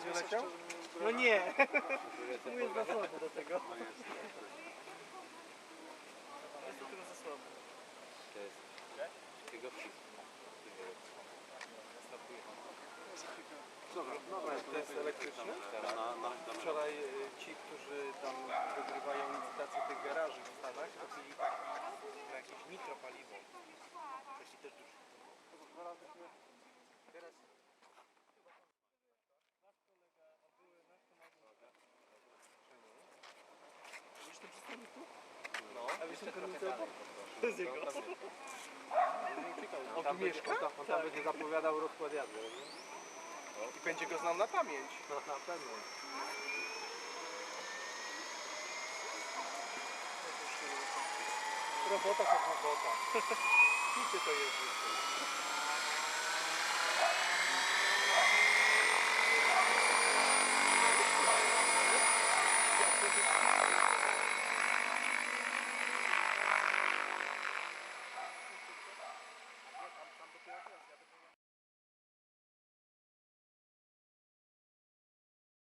Twój? Twój będzie leciał? No nie. Mój jest za słaby do tego. Jest do tego za słaby. To jest wszystko. To jest elektryczny? Wczoraj y, ci, którzy tam wygrywają licytację tych garaży w Stanach, kupili taki na jakieś nitro paliwo. Taki też duży. Teraz To jest jego. On tu mieszka? On tam będzie zapowiadał rozkład jazdy. I będzie go znał na pamięć. Na pewno. Robota to robota. Wiecie to jest.